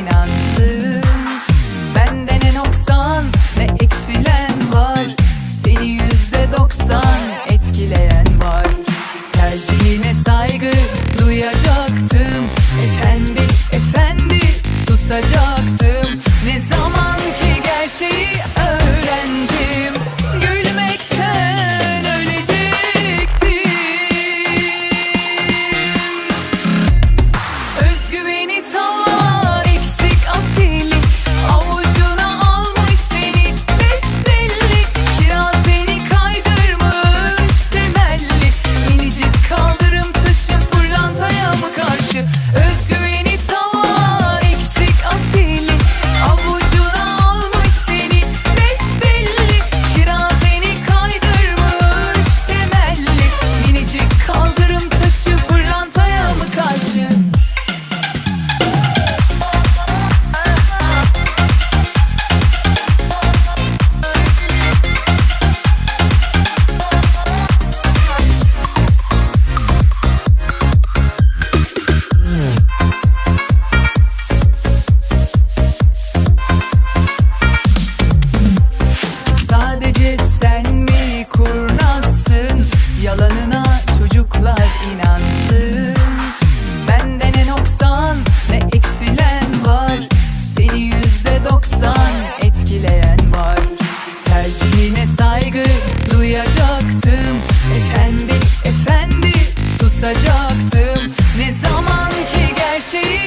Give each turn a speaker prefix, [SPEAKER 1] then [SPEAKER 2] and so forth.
[SPEAKER 1] inansın. Bende ne noksan ne eksilen var. Seni yüzde doksan etkileyen var. Tercihine saygı duyacaktım. Efendi efendi susacaktım. susacaktım Ne zaman ki gerçeği